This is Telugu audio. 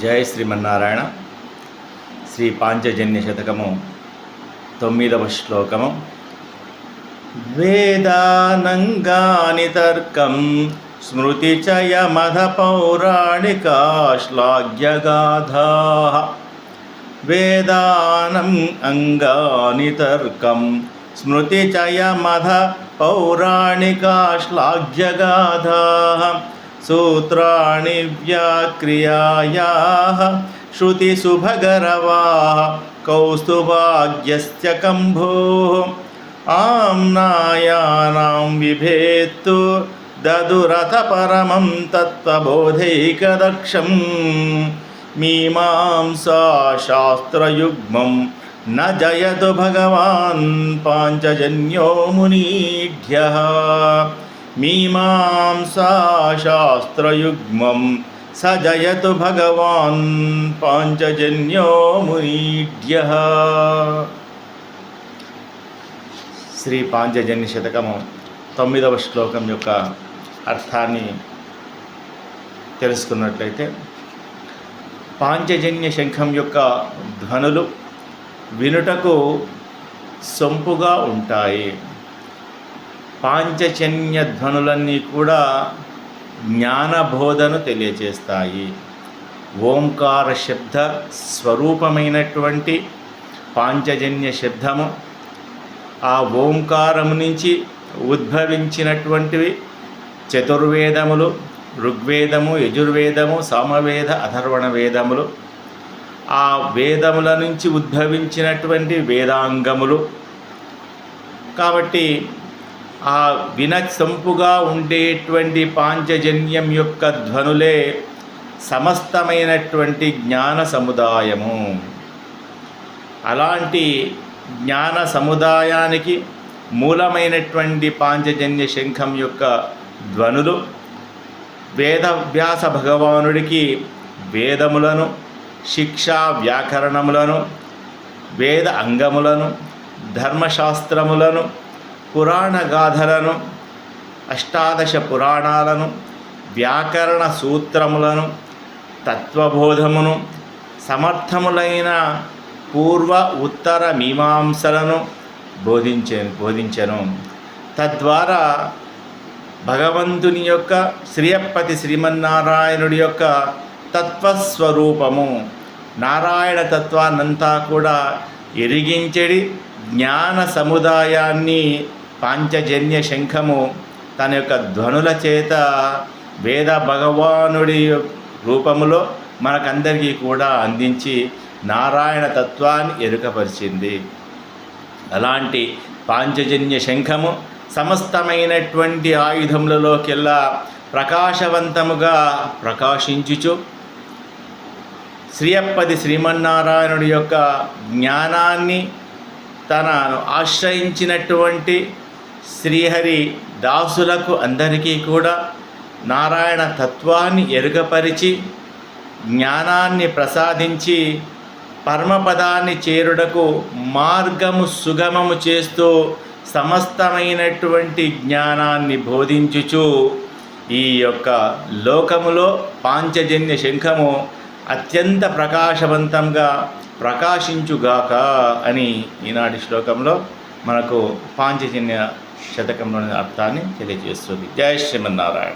జయ శ్రీమన్నారాయణ. శ్రీ పాంచజన్య శతకము తొమ్మిదవ శ్లోకము. వేదానంగాని తర్కం స్మృతి చయమధ పౌరాణికా శ్లాఘ్యగాధా వేదానం అంగాని తర్కం స్మృతి చయమధ పౌరాణికా శ్లాఘ్యగాధా सूत्राणि व्याक्रियायाः श्रुतिसुभगरवाः कौस्तुभाग्यस्य कम्भोः आम्नायानां विभेत्तु ददुरथपरमं तत्त्वबोधैकदक्षं मीमांसाशास्त्रयुग्मं न जयतु भगवान् पाञ्चजन्यो मुनीढ्यः మీమాంసాశాస్త్రయుగ్మం స జయతు భగవాన్ పాంచజన్యో మునీఢ్య శ్రీ పాంచజన్య శతకము తొమ్మిదవ శ్లోకం యొక్క అర్థాన్ని తెలుసుకున్నట్లయితే పాంచజన్య శంఖం యొక్క ధ్వనులు వినుటకు సొంపుగా ఉంటాయి. పాంచజన్య ధ్వనులన్నీ కూడా జ్ఞానబోధను తెలియచేస్తాయి. ఓంకార శబ్ద స్వరూపమైనటువంటి పాంచజన్య శబ్దము ఆ ఓంకారము నుంచి ఉద్భవించినటువంటివి చతుర్వేదములు ఋగ్వేదము యజుర్వేదము సామవేద అథర్వణ వేదములు. ఆ వేదముల నుంచి ఉద్భవించినటువంటి వేదాంగములు. కాబట్టి ఆ వినసంపుగా ఉండేటువంటి పాంచజన్యం యొక్క ధ్వనులే సమస్తమైనటువంటి జ్ఞాన సముదాయము. అలాంటి జ్ఞాన సముదాయానికి మూలమైనటువంటి పాంచజన్య శంఖం యొక్క ధ్వనులు వేదవ్యాస భగవానుడికి వేదములను శిక్షా వ్యాకరణములను వేద అంగములను ధర్మశాస్త్రములను పురాణ గాథలను అష్టాదశ పురాణాలను వ్యాకరణ సూత్రములను తత్వబోధమును సమర్థములైన పూర్వ ఉత్తర మీమాంసలను బోధించే బోధించెను. తద్వారా భగవంతుని యొక్క శ్రీయప్పతి శ్రీమన్నారాయణుడి యొక్క తత్వస్వరూపము నారాయణ తత్వాన్నంతా కూడా ఎరిగించడి జ్ఞాన సముదాయాన్ని పాంచజన్య శంఖము తన యొక్క ధ్వనుల చేత వేద భగవానుడి రూపములో మనకందరికీ కూడా అందించి నారాయణ తత్వాన్ని ఎరుకపరిచింది. అలాంటి పాంచజన్య శంఖము సమస్తమైనటువంటి ఆయుధములలోకెల్లా ప్రకాశవంతముగా ప్రకాశించుచు శ్రీయప్పది శ్రీమన్నారాయణుడి యొక్క జ్ఞానాన్ని తనను ఆశ్రయించినటువంటి శ్రీహరి దాసులకు అందరికీ కూడా నారాయణ తత్వాన్ని ఎరుగపరిచి జ్ఞానాన్ని ప్రసాదించి పరమపదాన్ని చేరుటకు మార్గము సుగమము చేస్తూ సమస్తమైనటువంటి జ్ఞానాన్ని బోధించుచు ఈ యొక్క లోకములో పాంచజన్య శంఖము అత్యంత ప్రకాశవంతంగా ప్రకాశించుగాక అని ఈనాటి శ్లోకంలో మనకు పాంచజన్య శతకంలోని అర్థాన్ని తెలియజేస్తుంది. జయ శ్రీమన్నారాయణ.